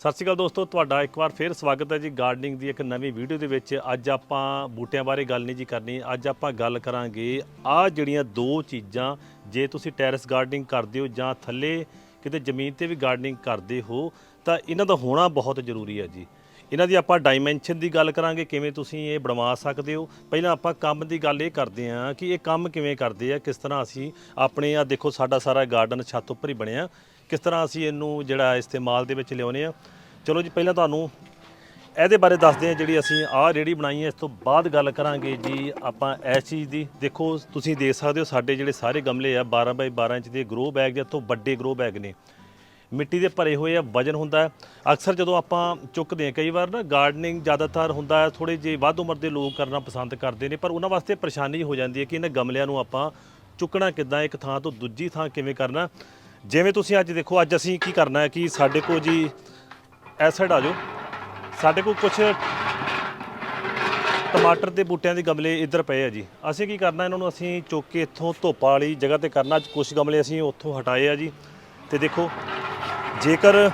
ਸਤਿ ਸ਼੍ਰੀ ਅਕਾਲ ਦੋਸਤੋ, ਤੁਹਾਡਾ ਇੱਕ ਵਾਰ ਫੇਰ ਸਵਾਗਤ ਹੈ ਜੀ ਗਾਰਡਨਿੰਗ ਦੀ ਇੱਕ ਨਵੀਂ ਵੀਡੀਓ ਦੇ ਵਿੱਚ। ਅੱਜ ਆਪਾਂ ਬੂਟਿਆਂ ਬਾਰੇ ਗੱਲ ਨਹੀਂ ਜੀ ਕਰਨੀ। ਅੱਜ ਆਪਾਂ ਗੱਲ ਕਰਾਂਗੇ ਆ ਜਿਹੜੀਆਂ ਦੋ ਚੀਜ਼ਾਂ, ਜੇ ਤੁਸੀਂ ਟੈਰੇਸ ਗਾਰਡਨਿੰਗ ਕਰਦੇ ਹੋ ਜਾਂ ਥੱਲੇ ਕਿਤੇ ਜ਼ਮੀਨ ਤੇ ਵੀ ਗਾਰਡਨਿੰਗ ਕਰਦੇ ਹੋ, ਤਾਂ ਇਹਨਾਂ ਦਾ ਹੋਣਾ ਬਹੁਤ ਜ਼ਰੂਰੀ ਹੈ ਜੀ। ਇਹਨਾਂ ਦੀ ਆਪਾਂ ਡਾਈਮੈਂਸ਼ਨ ਦੀ ਗੱਲ ਕਰਾਂਗੇ, ਕਿਵੇਂ ਤੁਸੀਂ ਇਹ ਬਣਵਾ ਸਕਦੇ ਹੋ। ਪਹਿਲਾਂ ਆਪਾਂ ਕੰਮ ਦੀ ਗੱਲ ਇਹ ਕਰਦੇ ਹਾਂ ਕਿ ਇਹ ਕੰਮ ਕਿਵੇਂ ਕਰਦੇ ਆ, ਕਿਸ ਤਰ੍ਹਾਂ ਅਸੀਂ ਆਪਣੇ ਆ ਦੇਖੋ ਸਾਡਾ ਸਾਰਾ ਗਾਰਡਨ ਛੱਤ ਉੱਪਰ ਹੀ ਬਣਿਆ। ਕਿਸ ਤਰ੍ਹਾਂ ਅਸੀਂ ਇਹਨੂੰ ਜਿਹੜਾ ਇਸਤੇਮਾਲ ਦੇ ਵਿੱਚ ਲਿਆਉਨੇ ਆ ਚਲੋ ਜੀ, ਪਹਿਲਾਂ ਤੁਹਾਨੂੰ ਇਹਦੇ ਬਾਰੇ ਦੱਸਦੇ ਹਾਂ ਜਿਹੜੀ ਅਸੀਂ ਆਹ ਰੇੜੀ ਬਣਾਈ ਹੈ। ਇਸ ਤੋਂ ਬਾਅਦ ਗੱਲ ਕਰਾਂਗੇ ਜੀ ਆਪਾਂ ਇਸ ਚੀਜ਼ ਦੀ। ਦੇਖੋ, ਤੁਸੀਂ ਦੇਖ ਸਕਦੇ ਹੋ ਸਾਡੇ ਜਿਹੜੇ ਸਾਰੇ ਗਮਲੇ ਆ 12 ਬਾਈ 12 ਇੰਚ ਦੇ ਗਰੋ ਬੈਗ ਜਾਂ ਤੋਂ ਵੱਡੇ ਗਰੋ ਬੈਗ ਨੇ। ਮਿੱਟੀ ਦੇ ਭਰੇ ਹੋਏ ਆ, ਵਜਨ ਹੁੰਦਾ ਅਕਸਰ ਜਦੋਂ ਆਪਾਂ ਚੁੱਕਦੇ ਹਾਂ, ਕਈ ਵਾਰ ਨਾ ਗਾਰਡਨਿੰਗ ਜ਼ਿਆਦਾਤਰ ਹੁੰਦਾ ਹੈ ਥੋੜੇ ਜਿਹੇ ਵੱਧ ਉਮਰ ਦੇ ਲੋਕ ਕਰਨਾ ਪਸੰਦ ਕਰਦੇ ਨੇ, ਪਰ ਉਹਨਾਂ ਵਾਸਤੇ ਪਰੇਸ਼ਾਨੀ ਹੋ ਜਾਂਦੀ ਹੈ ਕਿ ਇਹਨਾਂ ਗਮਲਿਆਂ ਨੂੰ ਆਪਾਂ ਚੁੱਕਣਾ ਕਿੱਦਾਂ ਇੱਕ ਥਾਂ ਤੋਂ ਦੂਜੀ ਥਾਂ ਕਿਵੇਂ ਕਰਨਾ। ਜਿਵੇਂ ਤੁਸੀਂ ਅੱਜ ਦੇਖੋ, ਅੱਜ ਅਸੀਂ ਕੀ ਕਰਨਾ ਹੈ ਕਿ ਸਾਡੇ ਕੋਲ ਜੀ ਇਸ ਆ ਜਾਓ। ਸਾਡੇ ਕੋਲ ਕੁਝ ਟਮਾਟਰ ਦੇ ਬੂਟਿਆਂ ਦੇ ਗਮਲੇ ਇੱਧਰ ਪਏ ਆ ਜੀ। ਅਸੀਂ ਕੀ ਕਰਨਾ, ਇਹਨਾਂ ਨੂੰ ਅਸੀਂ ਚੁੱਕ ਕੇ ਇੱਥੋਂ ਧੁੱਪ ਵਾਲੀ ਜਗ੍ਹਾ ਤੇ ਕਰਨਾ। ਅੱਜ ਕੁਝ ਗਮਲੇ ਅਸੀਂ ਉੱਥੋਂ ਹਟਾਏ ਆ ਜੀ। ਤੇ ਦੇਖੋ, ਜੇਕਰ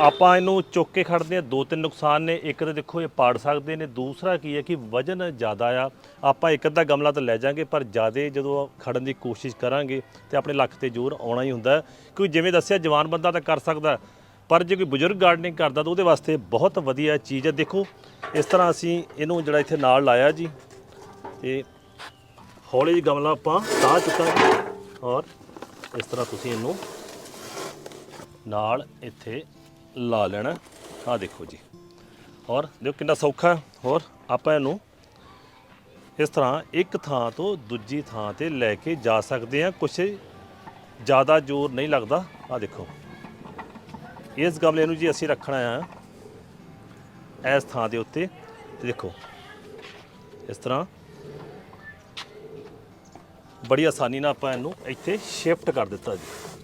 ਆਪਾਂ ਇਹਨੂੰ ਚੁੱਕ ਕੇ ਖੜਦੇ ਆ ਦੋ ਤਿੰਨ ਨੁਕਸਾਨ ਨੇ, ਇੱਕ ਤਾਂ ਦੇਖੋ ਇਹ ਪਾੜ ਸਕਦੇ ਨੇ, ਦੂਸਰਾ ਕੀ ਹੈ ਕਿ ਵਜਨ ਜ਼ਿਆਦਾ ਆ। ਆਪਾਂ ਇੱਕ ਅੱਧਾ ਗਮਲਾ ਤਾਂ ਲੈ ਜਾਾਂਗੇ, ਪਰ ਜ਼ਿਆਦੇ ਜਦੋਂ ਖੜਨ ਦੀ ਕੋਸ਼ਿਸ਼ ਕਰਾਂਗੇ ਤੇ ਆਪਣੇ ਲੱਖ ਤੇ ਜ਼ੋਰ ਆਉਣਾ ਹੀ ਹੁੰਦਾ। ਕਿਉਂਕਿ ਜਿਵੇਂ ਦੱਸਿਆ, ਜਵਾਨ ਬੰਦਾ ਤਾਂ ਕਰ ਸਕਦਾ। ਪਰ ਜੇ ਕੋਈ ਬਜ਼ੁਰਗ ਗਾਰਡਨਿੰਗ ਕਰਦਾ ਤਾਂ ਉਹਦੇ ਵਾਸਤੇ ਬਹੁਤ ਵਧੀਆ ਚੀਜ਼ ਹੈ। ਦੇਖੋ, ਇਸ ਤਰ੍ਹਾਂ ਅਸੀਂ ਇਹਨੂੰ ਜਿਹੜਾ ਇੱਥੇ ਨਾਲ ਲਾਇਆ ਜੀ, ਤੇ ਹੌਲੀ ਜਿਹੀ ਗਮਲਾ ਆਪਾਂ ਤਾਂ ਚੁੱਕਾਂਗੇ। ਔਰ ਇਸ ਤਰ੍ਹਾਂ ਤੁਸੀਂ ਇਹਨੂੰ ਨਾਲ ਇੱਥੇ ਲਾ ਲੈਣਾ। ਆ ਦੇਖੋ ਜੀ। ਔਰ ਦੇਖੋ ਕਿੰਨਾ ਸੌਖਾ ਹੋਰ ਆਪਾਂ ਇਹਨੂੰ ਇਸ ਤਰ੍ਹਾਂ ਇੱਕ ਥਾਂ ਤੋਂ ਦੂਜੀ ਥਾਂ ਤੇ ਲੈ ਕੇ ਜਾ ਸਕਦੇ ਹਾਂ। ਕੁਛ ਜ਼ਿਆਦਾ ਜ਼ੋਰ ਨਹੀਂ ਲੱਗਦਾ। ਆ ਦੇਖੋ। ਇਸ ਗਮਲੇ ਨੂੰ ਜੀ ਅਸੀਂ ਰੱਖਣਾ ਆ ਇਸ ਥਾਂ ਦੇ ਉੱਤੇ। ਤੇ ਦੇਖੋ, ਇਸ ਤਰ੍ਹਾਂ ਬੜੀ ਆਸਾਨੀ ਨਾਲ ਆਪਾਂ ਇਹਨੂੰ ਇੱਥੇ ਸ਼ਿਫਟ ਕਰ ਦਿੱਤਾ ਜੀ।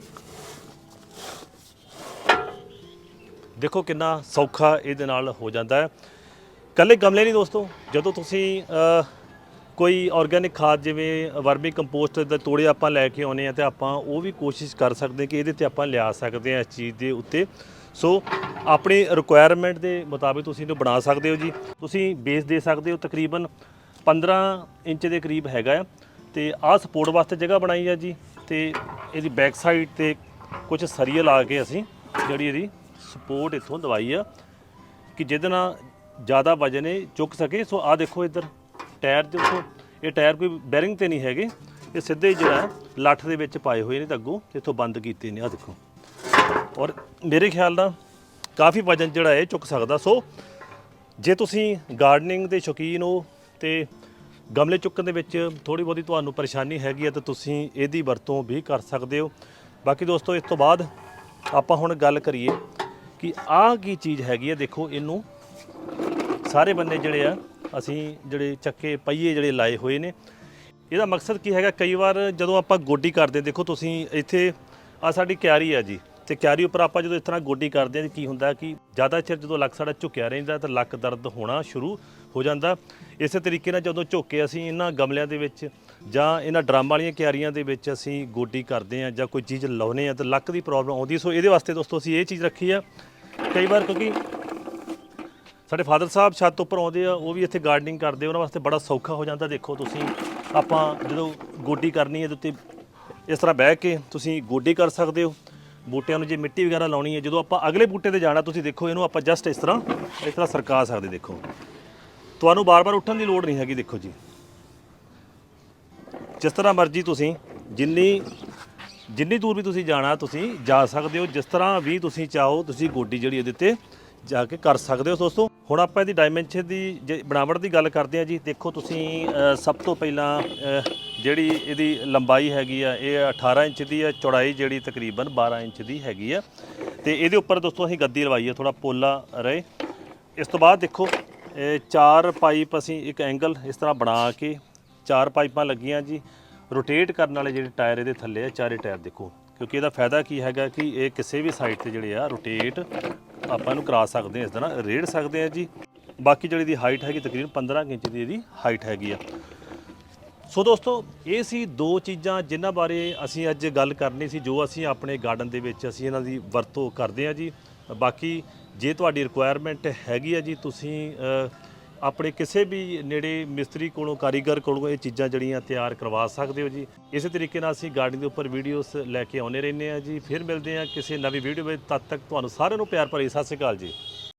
ਦੇਖੋ ਕਿੰਨਾ ਸੌਖਾ ਇਹਦੇ ਨਾਲ ਹੋ ਜਾਂਦਾ ਹੈ। ਕੱਲੇ ਗਮਲੇ ਨਹੀਂ ਦੋਸਤੋ, ਜਦੋਂ ਤੁਸੀਂ ਕੋਈ ਆਰਗੈਨਿਕ ਖਾਦ ਜਿਵੇਂ ਵਰਮੀ ਕੰਪੋਸਟ ਦੇ ਤੋੜੇ ਆਪਾਂ ਲੈ ਕੇ ਆਉਨੇ ਆ ਤੇ ਆਪਾਂ ਉਹ ਵੀ ਕੋਸ਼ਿਸ਼ ਕਰ ਸਕਦੇ ਕਿ ਇਹਦੇ ਤੇ ਆਪਾਂ ਲਿਆ ਸਕਦੇ ਆ ਇਸ ਚੀਜ਼ ਦੇ ਉੱਤੇ। ਸੋ, ਆਪਣੀ ਰਿਕੁਆਇਰਮੈਂਟ ਦੇ ਮੁਤਾਬਿਕ ਤੁਸੀਂ ਇਹਨੂੰ ਬਣਾ ਸਕਦੇ ਹੋ ਜੀ। ਤੁਸੀਂ ਬੇਸ ਦੇ ਸਕਦੇ ਹੋ ਤਕਰੀਬਨ 15 ਇੰਚ ਦੇ ਕਰੀਬ ਹੈਗਾ ਆ ਤੇ ਆਹ ਸਪੋਰਟ ਵਾਸਤੇ ਜਗ੍ਹਾ ਬਣਾਈ ਆ ਜੀ ਤੇ ਇਹਦੀ ਬੈਕ ਸਾਈਡ ਤੇ ਕੁਝ ਸਰੀਏ ਲਾ ਕੇ ਅਸੀਂ ਜਿਹੜੀ ਇਹਦੀ ਸਪੋਰਟ ਇੱਥੋਂ ਦਵਾਈ ਆ ਕਿ ਜਿਹਦੇ ਨਾਲ ਜ਼ਿਆਦਾ ਵਜਨ ਇਹ ਚੁੱਕ ਸਕੇ। ਸੋ ਆ ਦੇਖੋ ਇੱਧਰ ਟਾਇਰ ਦੇ ਉੱਤੋਂ ਇਹ ਟਾਇਰ ਕੋਈ ਬੈਰਿੰਗ ਤੇ ਨਹੀਂ ਹੈਗੇ। ਇਹ ਸਿੱਧੇ ਹੀ ਜਿਹੜਾ ਲੱਠ ਦੇ ਵਿੱਚ ਪਾਏ ਹੋਏ ਨੇ ਤੇ ਅੱਗੋਂ ਇੱਥੋਂ ਬੰਦ ਕੀਤੇ ਨੇ। ਆ ਦੇਖੋ। ਔਰ ਮੇਰੇ ਖਿਆਲ ਨਾਲ ਕਾਫੀ ਵਜਨ ਜਿਹੜਾ ਇਹ ਚੁੱਕ ਸਕਦਾ। ਸੋ ਜੇ ਤੁਸੀਂ ਗਾਰਡਨਿੰਗ ਦੇ ਸ਼ੌਕੀਨ ਹੋ ਤੇ ਗਮਲੇ ਚੁੱਕਣ ਦੇ ਵਿੱਚ ਥੋੜੀ ਬਹੁਤੀ ਤੁਹਾਨੂੰ ਪਰੇਸ਼ਾਨੀ ਹੈਗੀ ਹੈ ਤਾਂ ਤੁਸੀਂ ਇਹਦੀ ਵਰਤੋਂ ਵੀ ਕਰ ਸਕਦੇ ਹੋ। ਬਾਕੀ ਦੋਸਤੋ, ਇਸ ਤੋਂ ਬਾਅਦ ਆਪਾਂ ਹੁਣ ਗੱਲ ਕਰੀਏ ਕਿ ਆਹ ਕੀ ਚੀਜ਼ ਹੈਗੀ ਹੈ ਦੇਖੋ ਇਹਨੂੰ ਸਾਰੇ ਬੰਦੇ ਜਿਹੜੇ ਆ, ਅਸੀਂ ਜਿਹੜੇ ਚੱਕੇ ਪਹੀਏ ਜਿਹੜੇ ਲਾਏ ਹੋਏ ਨੇ, ਇਹਦਾ ਮਕਸਦ ਕੀ ਹੈਗਾ, ਕਈ ਵਾਰ ਜਦੋਂ ਆਪਾਂ ਗੋਡੀ ਕਰਦੇ, ਦੇਖੋ ਤੁਸੀਂ ਇੱਥੇ ਆ ਸਾਡੀ ਕਿਆਰੀ ਆ ਜੀ, ਤੇ ਕਿਆਰੀ ਉੱਪਰ ਆਪਾਂ ਜਦੋਂ ਇਸ ਤਰ੍ਹਾਂ ਗੋਡੀ ਕਰਦੇ ਆ, ਕੀ ਹੁੰਦਾ ਕਿ ਜ਼ਿਆਦਾ ਚਿਰ ਜਦੋਂ ਲੱਕ ਸਾਡਾ ਝੁਕਿਆ ਰਹਿੰਦਾ, ਤਾਂ ਲੱਕ ਦਰਦ ਹੋਣਾ ਸ਼ੁਰੂ ਹੋ ਜਾਂਦਾ। ਇਸੇ ਤਰੀਕੇ ਨਾਲ ਜਦੋਂ ਝੁੱਕੇ ਅਸੀਂ ਇਹਨਾਂ ਗਮਲਿਆਂ ਦੇ ਵਿੱਚ ਜਾਂ ਇਹਨਾਂ ਡਰਮ ਵਾਲੀਆਂ ਕਿਆਰੀਆਂ ਦੇ ਵਿੱਚ ਅਸੀਂ ਗੋਡੀ ਕਰਦੇ ਆ ਜਾਂ ਕੋਈ ਚੀਜ਼ ਲਾਉਨੇ ਆ, ਤਾਂ ਲੱਕ ਦੀ ਪ੍ਰੋਬਲਮ ਆਉਂਦੀ ਸੋ ਇਹਦੇ ਵਾਸਤੇ ਦੋਸਤੋ, ਅਸੀਂ ਇਹ ਚੀਜ਼ ਰੱਖੀ ਆ ਕਈ ਵਾਰ ਕਿਉਂਕਿ ਸਾਡੇ ਫਾਦਰ ਸਾਹਿਬ ਛੱਤ ਉੱਪਰ ਆਉਂਦੇ ਆ, ਉਹ ਵੀ ਇੱਥੇ ਗਾਰਡਨਿੰਗ ਕਰਦੇ ਉਹਨਾਂ ਵਾਸਤੇ ਬੜਾ ਸੌਖਾ ਹੋ ਜਾਂਦਾ। ਦੇਖੋ ਤੁਸੀਂ, ਆਪਾਂ ਜਦੋਂ ਗੋਡੀ ਕਰਨੀ ਹੈ ਇਹਦੇ ਉੱਤੇ ਇਸ ਤਰ੍ਹਾਂ ਬਹਿ ਕੇ ਤੁਸੀਂ ਗੋਡੀ ਕਰ ਸਕਦੇ ਹੋ। ਬੂਟਿਆਂ ਨੂੰ ਜੇ ਮਿੱਟੀ ਵਗੈਰਾ ਲਾਉਣੀ ਹੈ, ਜਦੋਂ ਆਪਾਂ ਅਗਲੇ ਬੂਟੇ ਤੇ ਜਾਣਾ, ਤੁਸੀਂ ਦੇਖੋ ਇਹਨੂੰ ਆਪਾਂ ਜਸਟ ਇਸ ਤਰ੍ਹਾਂ ਇਸ ਤਰ੍ਹਾਂ ਸਰਕਾ ਸਕਦੇ ਦੇਖੋ। ਤੁਹਾਨੂੰ ਬਾਰ-ਬਾਰ ਉੱਠਣ ਦੀ ਲੋੜ ਨਹੀਂ ਹੈਗੀ, ਦੇਖੋ ਜੀ। ਜਿਸ ਤਰ੍ਹਾਂ ਮਰਜ਼ੀ ਤੁਸੀਂ ਜਿੰਨੀ ਜਿੰਨੀ ਦੂਰ ਵੀ ਤੁਸੀਂ ਜਾਣਾ, ਤੁਸੀਂ ਜਾ ਸਕਦੇ ਹੋ। ਜਿਸ ਤਰ੍ਹਾਂ ਵੀ ਤੁਸੀਂ ਚਾਹੋ, ਤੁਸੀਂ ਗੋਡੀ ਜਿਹੜੀ ਇਹਦੇ ਤੇ ਜਾ ਕੇ ਕਰ ਸਕਦੇ ਹੋ ਦੋਸਤੋ। ਹੁਣ ਆਪਾਂ ਇਹਦੀ ਡਾਈਮੈਂਸ਼ਨ ਦੀ ਜੇ ਬਣਾਵਟ ਦੀ ਗੱਲ ਕਰਦੇ ਹਾਂ ਜੀ। ਦੇਖੋ ਤੁਸੀਂ ਸਭ ਤੋਂ ਪਹਿਲਾਂ ਜਿਹੜੀ ਇਹਦੀ ਲੰਬਾਈ ਹੈਗੀ ਆ, ਇਹ 18 ਇੰਚ ਦੀ ਹੈ ਚੌੜਾਈ ਜਿਹੜੀ ਤਕਰੀਬਨ 12 ਇੰਚ ਦੀ ਹੈਗੀ ਆ। ਤੇ ਇਹਦੇ ਉੱਪਰ ਦੋਸਤੋ ਅਸੀਂ ਗੱਦੀ ਲਵਾਈ ਆ ਥੋੜਾ ਪੋਲਾ ਰਹੇ। ਇਸ ਤੋਂ ਬਾਅਦ ਦੇਖੋ ਚਾਰ ਪਾਈਪ ਅਸੀਂ ਇੱਕ ਐਂਗਲ ਇਸ ਤਰ੍ਹਾਂ ਬਣਾ ਕੇ ਚਾਰ ਪਾਈਪਾਂ ਲੱਗੀਆਂ ਜੀ। ਰੋਟੇਟ ਕਰਨ ਵਾਲੇ ਜਿਹੜੇ ਟਾਇਰ ਇਹਦੇ ਥੱਲੇ ਆ, ਚਾਰੇ ਟਾਇਰ ਦੇਖੋ। ਕਿਉਂਕਿ ਇਹਦਾ ਫਾਇਦਾ ਕੀ ਹੈਗਾ ਕਿ ਇਹ ਕਿਸੇ ਵੀ ਸਾਈਡ ਤੇ ਜਿਹੜੇ ਆ, ਰੋਟੇਟ ਆਪਾਂ ਇਹਨੂੰ ਕਰਾ ਸਕਦੇ ਹਾਂ, ਇਸ ਤਰ੍ਹਾਂ ਰੇੜ ਸਕਦੇ ਆ ਜੀ। ਬਾਕੀ ਜਿਹੜੀ ਦੀ ਹਾਈਟ ਹੈਗੀ ਤਕਰੀਬਨ 15 ਕੁ ਇੰਚ ਦੀ ਇਹਦੀ ਹਾਈਟ ਹੈਗੀ ਆ। ਸੋ ਦੋਸਤੋ, ਇਹ ਸੀ ਦੋ ਚੀਜ਼ਾਂ ਜਿਨ੍ਹਾਂ ਬਾਰੇ ਅਸੀਂ ਅੱਜ ਗੱਲ ਕਰਨੀ ਸੀ, ਜੋ ਅਸੀਂ ਆਪਣੇ ਗਾਰਡਨ ਦੇ ਵਿੱਚ ਅਸੀਂ ਇਹਨਾਂ ਦੀ ਵਰਤੋਂ ਕਰਦੇ ਹਾਂ ਜੀ। ਬਾਕੀ ਜੇ ਤੁਹਾਡੀ ਰਿਕੁਆਇਰਮੈਂਟ ਹੈਗੀ ਆ ਜੀ, ਤੁਸੀਂ ਆਪਣੇ ਕਿਸੇ ਵੀ ਨੇੜੇ ਮਿਸਤਰੀ ਕੋਲੋਂ, ਕਾਰੀਗਰ ਕੋਲੋਂ ਇਹ ਚੀਜ਼ਾਂ ਜਿਹੜੀਆਂ ਤਿਆਰ ਕਰਵਾ ਸਕਦੇ ਹੋ ਜੀ। ਇਸੇ ਤਰੀਕੇ ਨਾਲ ਅਸੀਂ ਗਾਰਡਨ ਦੇ ਉੱਪਰ ਵੀਡੀਓਜ਼ ਲੈ ਕੇ ਆਉਂਦੇ ਰਹਿੰਦੇ ਆ ਜੀ। ਫਿਰ ਮਿਲਦੇ ਆ ਕਿਸੇ ਨਵੀਂ ਵੀਡੀਓ ਵਿੱਚ। ਤਦ ਤੱਕ ਤੁਹਾਨੂੰ ਸਾਰਿਆਂ ਨੂੰ ਪਿਆਰ ਭਰੀ ਸਤਿ ਸ਼੍ਰੀ ਅਕਾਲ ਜੀ।